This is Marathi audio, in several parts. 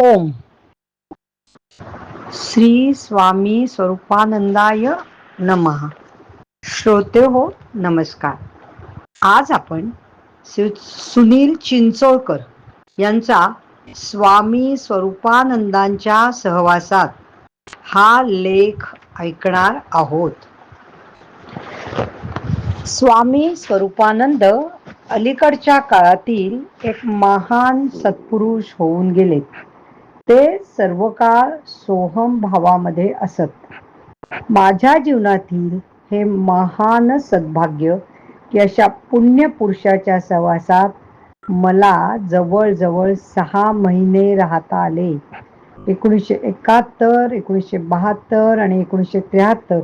ओम। श्री स्वामी स्वरूपानंदाय नमः। श्रोते हो नमस्कार। आज आपण सुनील चिंचोळकर यांचा स्वामी स्वरूपानंदांच्या सहवासात हा लेख ऐकणार आहोत. स्वामी स्वरूपानंद अलीकडच्या काळातील एक महान सत्पुरुष होऊन गेले ते सर्व काळ सोहम भावामध्ये असत. माझ्या जीवनातील हे महान सद्भाग्य की अशा पुण्य पुरुषाच्या सहवासात मला जवळ जवळ सहा महिने राहता आले. एकोणीसशे एकाहत्तर एकोणीसशे बहात्तर आणि एकोणीसशे त्र्याहत्तर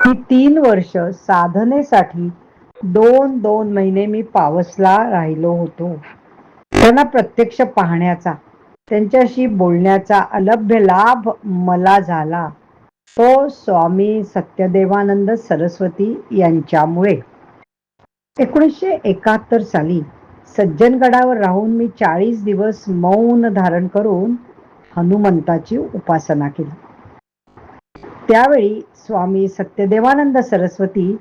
ही तीन वर्ष साधनेसाठी दोन दोन महिने मी पावसला राहिलो होतो. त्यांना प्रत्यक्ष पाहण्याचा त्यांच्याशी बोलण्याचा अलभ्य लाभ मला झाला. तो स्वामी सत्यदेवानंद सरस्वती यांच्यामुळे. एकोणीसशे एकाहत्तर साली सज्जनगडावर राहून मी चाळीस दिवस मौन धारण करून हनुमंताची उपासना केली. त्यावेळी स्वामी सत्यदेवानंद सरस्वती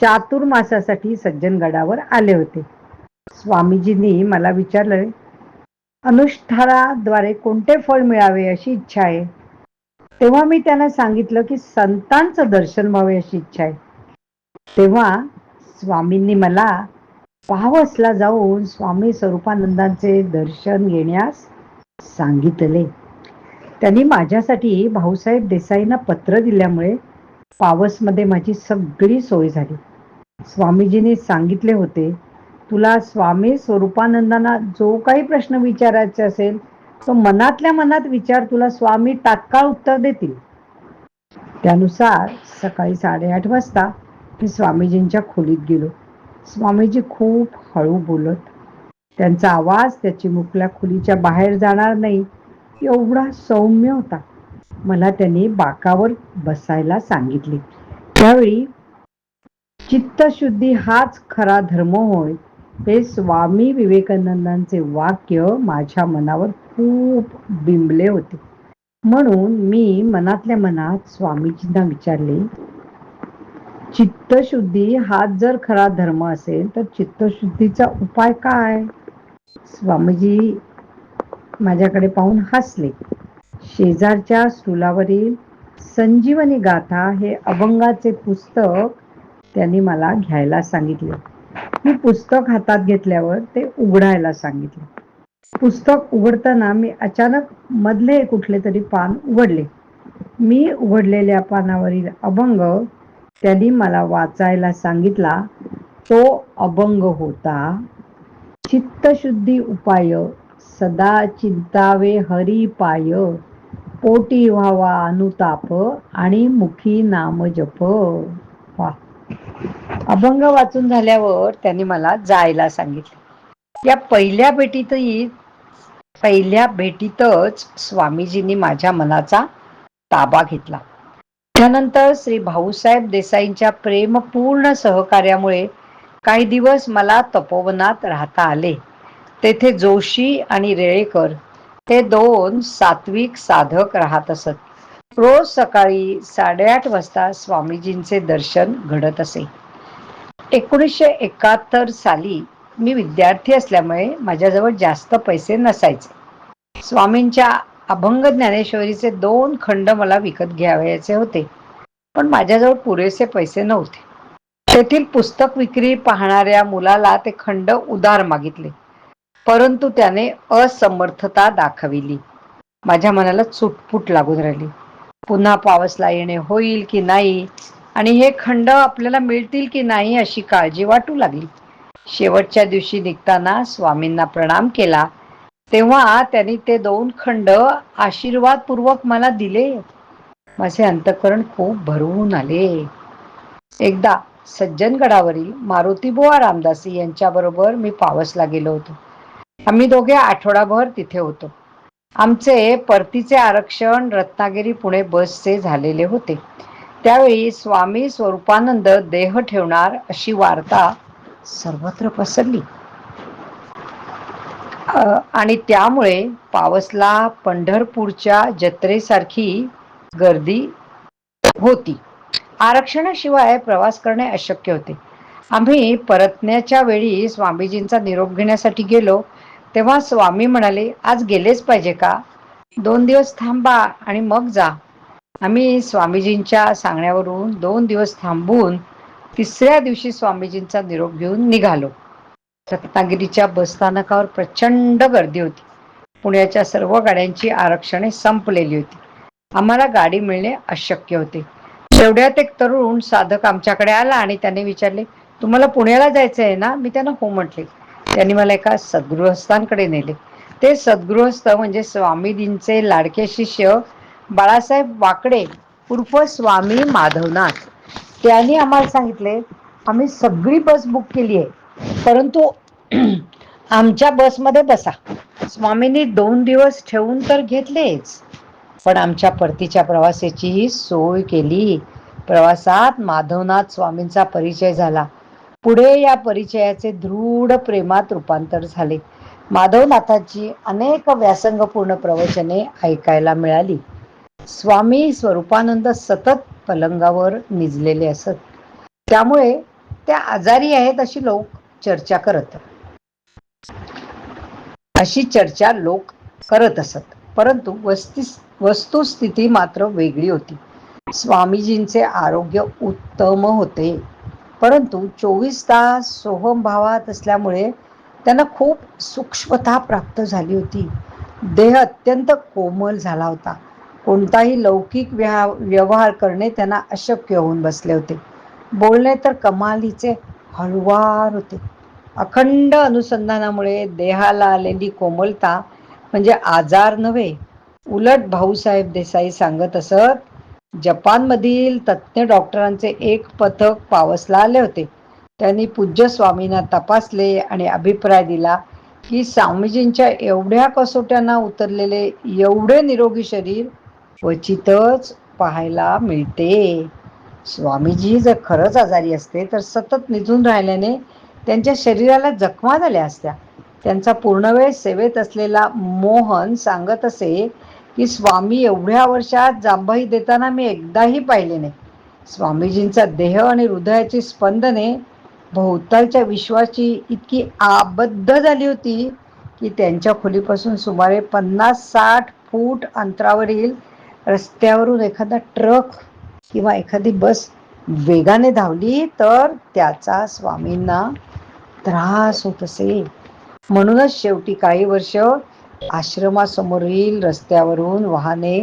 चातुर्मासासाठी सज्जनगडावर आले होते. स्वामीजींनी मला विचारलं अनुष्ठानाद्वारे कोणते फळ मिळावे अशी इच्छा आहे? तेव्हा मी त्यांना सांगितलं की संतांचं दर्शन व्हावे अशी इच्छा आहे. तेव्हा स्वामींनी मला पावसला जाऊन स्वामी स्वरूपानंदांचे दर्शन घेण्यास सांगितले. त्यांनी माझ्यासाठी भाऊसाहेब देसाईंना पत्र दिल्यामुळे पावसमध्ये माझी सगळी सोय झाली. स्वामीजींनी सांगितले होते तुला स्वामी स्वरूपानंदांना जो काही प्रश्न विचारायचे असेल तो मनातल्या मनात विचार तुला स्वामी तात्काळ उत्तर देतील. त्यानुसार सकाळी साडेआठ वाजता मी स्वामीजींच्या खोलीत गेलो. स्वामीजी खूप हळू बोलत त्यांचा आवाज त्याची मुकल्या खोलीच्या बाहेर जाणार नाही एवढा सौम्य होता. मला त्यांनी बाकावर बसायला सांगितले. त्यावेळी चित्तशुद्धी हाच खरा धर्म होय हे स्वामी विवेकानंदांचे वाक्य माझ्या मनावर खूप बिंबले होते. म्हणून मी मनातल्या मनात स्वामीजींना विचारले चित्तशुद्धी हाच जर खरा धर्म असेल तर चित्तशुद्धीचा उपाय काय? स्वामीजी माझ्याकडे पाहून हसले. शेजारच्या स्टुलावरील संजीवनी गाथा हे अभंगाचे पुस्तक त्यांनी मला घ्यायला सांगितले. मी पुस्तक हातात घेतल्यावर ते उघडायला सांगितले. पुस्तक उघडताना मी अचानक मधले कुठले तरी पान उघडले. मी उघडलेल्या पानावरील अभंग त्यांनी मला वाचायला सांगितला. तो अभंग होता चित्तशुद्धी उपाय सदा चिंतावे हरी पाय पोटी व्हावा अनुताप आणि मुखी नाम जप. अभंग वाचून झाल्यावर त्यांनी मला जायला सांगितले. या पहिल्या भेटीतही पहिल्या भेटीतच स्वामीजींनी माझ्या मनाचा ताबा घेतला. त्यानंतर श्री भाऊसाहेब देसाईंच्या प्रेमपूर्ण सहकार्यामुळे काही दिवस मला तपोवनात राहता आले. तेथे जोशी आणि रेळेकर हे दोन सात्विक साधक राहत असत. रोज सकाळी साडेआठ वाजता स्वामीजींचे दर्शन घडत असे. एकोणीसशे एकाहत्तर साली मी विद्यार्थी असल्यामुळे माझ्याजवळ जास्त पैसे नसायचे. स्वामींच्या अभंग ज्ञानेश्वरीचे दोन खंड मला विकत घ्यावयाचे होते पण माझ्याजवळ पुरेसे पैसे नव्हते. तेथील पुस्तक विक्री पाहणाऱ्या मुलाला ते खंड उदार मागितले परंतु त्याने असमर्थता दाखविली. माझ्या मनाला चुटपुट लागून राहिली. पुन्हा पावसला येणे होईल की नाही? आणि हे खंड आपल्याला मिळतील की नाही अशी काळजी वाटू लागली. शेवटच्या दिवशी निघताना स्वामींना प्रणाम केला. तेव्हा त्यांनी ते दोन खंड आशीर्वादपूर्वक मला दिले. माझे अंतकरण खूप भरवून आले. एकदा सज्जनगडावरील मारुती बुवा रामदासी यांच्याबरोबर मी पावसला गेलो होतो. आम्ही दोघे आठवडाभर तिथे होतो. आमचे परतीचे आरक्षण रत्नागिरी पुणे बसचे झालेले होते. त्यावेळी स्वामी स्वरूपानंद देह ठेवणार अशी वार्ता सर्वत्र पसरली. आणि त्यामुळे पावसला पंढरपूरच्या जत्रेसारखी गर्दी होती. आरक्षणाशिवाय प्रवास करणे अशक्य होते. आम्ही परतण्याच्या वेळी स्वामीजींचा निरोप घेण्यासाठी गेलो. तेव्हा स्वामी म्हणाले आज गेलेच पाहिजे का? दोन दिवस थांबा आणि मग जा. आम्ही स्वामीजींच्या सांगण्यावरून दोन दिवस थांबून तिसऱ्या दिवशी स्वामीजींचा निरोप घेऊन निघालो. रत्नागिरीच्या बसस्थानकावर प्रचंड गर्दी होती. पुण्याच्या सर्व गाड्यांची आरक्षणे संपलेली होती. आम्हाला गाडी मिळणे अशक्य होते. तेवढ्यात एक तरुण साधक आमच्याकडे आला आणि त्याने विचारले तुम्हाला पुण्याला जायचं आहे ना? मी त्यांना हो म्हटले. त्यांनी मला एका सद्गृहस्थांकडे नेले. ते सद्गृहस्थ म्हणजे स्वामीजींचे लाडके शिष्य बाळासाहेब वाकडे उर्फ स्वामी माधवनाथ. त्यांनी आम्हाला सांगितले आम्ही सगळी बस बुक केली आहे परंतु आमच्या बसमध्ये बसा. स्वामींनी दोन दिवस ठेवून तर घेतलेच पण आमच्या परतीच्या प्रवासाचीही सोय केली. प्रवासात माधवनाथ स्वामींचा परिचय झाला. पुढे या परिचयाचे दृढ प्रेमात रूपांतर झाले. माधवनाथाची अनेक व्यासंगपूर्ण प्रवचने ऐकायला मिळाली. स्वामी स्वरूपानंद सतत पलंगावर निजलेले असत. त्यामुळे ते आजारी आहेत अशी लोक चर्चा करत. अशी चर्चा लोक करत असत. परंतु वस्ती वस्तुस्थिती मात्र वेगळी होती. स्वामीजींचे आरोग्य उत्तम होते. परंतु चोवीस तास सोहम भावात असल्यामुळे त्यांना खूप सूक्ष्मता प्राप्त झाली होती. देह अत्यंत कोमल झाला होता. कोणताही लौकिक व्यवहार करणे त्यांना अशक्य होऊन बसले होते. बोलणे तर कमालीचे हळुवार होते. अखंड अनुसंधानामुळे देहाला आलेली कोमलता म्हणजे आजार नव्हे. उलट भाऊसाहेब देसाई सांगत असत जपानमधील तज्ज्ञ डॉक्टरांचे एक पथक पावसला आले होते. त्यांनी पूज्य स्वामींना तपासले आणि अभिप्राय दिला की स्वामीजींच्या एवढ्या कसोट्यांना उतरलेले एवढे निरोगी शरीर क्वचितच पाहायला मिळते. स्वामीजी जर खरंच आजारी असते तर सतत निधून राहिल्याने त्यांच्या शरीराला जखमा झाल्या असत्या. त्यांचा पूर्णवेळ सेवेत असलेला मोहन सांगत असे की स्वामी एवढ्या वर्षात जांभई देताना मी एकदाही पाहिले नाही. स्वामीजींचा देह आणि हृदयाची स्पंदने भोवतालच्या विश्वाची इतकी आबद्ध झाली होती की त्यांच्या खोलीपासून सुमारे पन्नास साठ फूट अंतरावरील रस्त्यावरून एखादा ट्रक किंवा एखादी बस वेगाने धावली तर त्याचा स्वामींना त्रास होत असे म्हणूनच शेवटी काही वर्ष आश्रमासमोरील रस्त्यावरून वाहने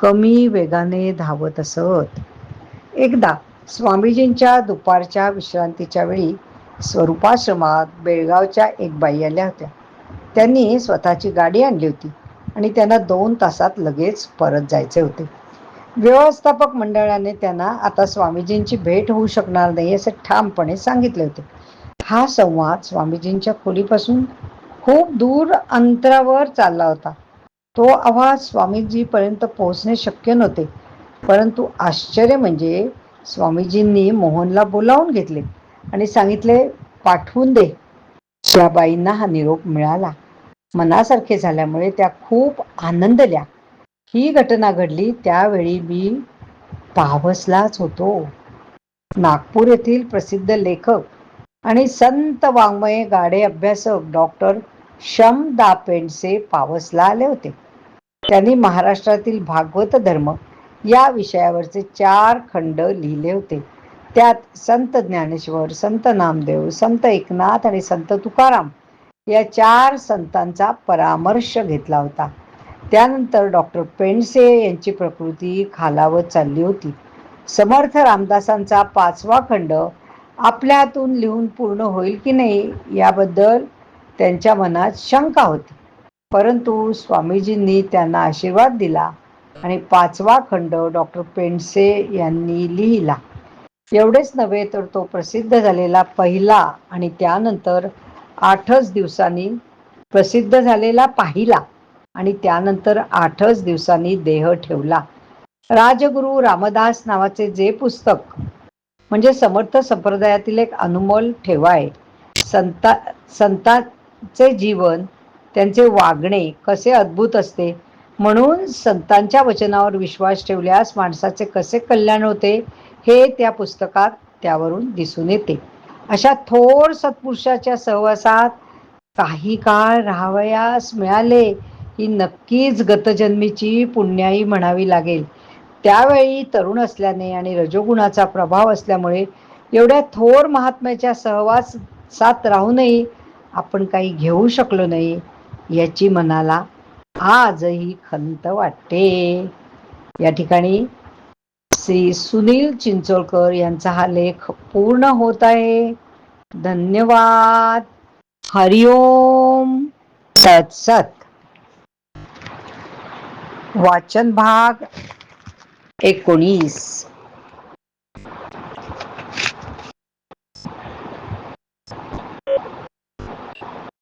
कमी वेगाने धावत असत. एकदा स्वामीजींच्या दुपारच्या विश्रांतीच्या वेळी स्वरूपाश्रमात बेळगावच्या एक बाई आल्या होत्या. त्यांनी स्वतःची गाडी आणली होती. आणि त्यांना दोन तासात लगेच परत जायचे होते. व्यवस्थापक मंडळाने त्यांना आता स्वामीजींची भेट होऊ शकणार नाही असे ठामपणे सांगितले होते. हा संवाद स्वामीजींच्या खोलीपासून खूप दूर अंतरावर चालला होता. तो आवाज स्वामीजीपर्यंत पोहोचणे शक्य नव्हते. परंतु आश्चर्य म्हणजे स्वामीजींनी मोहनला बोलावून घेतले आणि सांगितले पाठवून दे. त्या बाईंना हा निरोप मिळाला. मनासारखे झाल्यामुळे त्या खूप आनंदल्या. ही घटना घडली त्यावेळी मी पावसलाच होतो. नागपूर येथील प्रसिद्ध लेखक आणि संत वाङ्मय गाडे अभ्यासक डॉक्टर शम दापेंडसे पावसला आले होते. त्यांनी महाराष्ट्रातील भागवत धर्म या विषयावरचे चार खंड लिहिले होते. त्यात संत ज्ञानेश्वर संत नामदेव संत एकनाथ आणि संत तुकाराम या चार संतांचा परामर्श घेतला होता. त्यानंतर डॉक्टर पेंडसे यांची प्रकृती खालावत चालली होती. समर्थ रामदासांचा पाचवा खंड आपल्या हातून लिहून पूर्ण होईल की नाही याबद्दल त्यांच्या मनात शंका होती. परंतु स्वामीजींनी त्यांना आशीर्वाद दिला आणि पाचवा खंड डॉक्टर पेंडसे यांनी लिहिला. एवढेच नव्हे तर तो प्रसिद्ध झालेला पहिला आणि त्यानंतर आठच दिवसांनी प्रसिद्ध झालेला पाहिला आणि त्यानंतर आठच दिवसांनी देह ठेवला. राजगुरु रामदास नावाचे जे पुस्तक म्हणजे समर्थ संप्रदायातील एक अनुमोल ठेवा आहे. संता संतांचे जीवन त्यांचे वागणे कसे अद्भुत असते? म्हणून संतांच्या वचनावर विश्वास ठेवल्यास माणसाचे कसे कल्याण होते? हे त्या पुस्तकात त्यावरून दिसून येते. अशा थोर सत्पुरुषाच्या सहवासात काही काळ राहावयास मिळाले ही नक्कीच गतजन्मीची पुण्याई म्हणावी लागेल. त्यावेळी तरुण असल्याने आणि रजोगुणाचा प्रभाव असल्यामुळे एवढ्या थोर महात्म्याच्या सहवासात राहूनही आपण काही घेऊ शकलो नाही याची मनाला आजही खंत वाटते. या ठिकाणी श्री सुनील चिंचोळकर यांचा हा लेख पूर्ण होत आहे. धन्यवाद. हरिओम तत्सत वाचन भाग एकोणीस.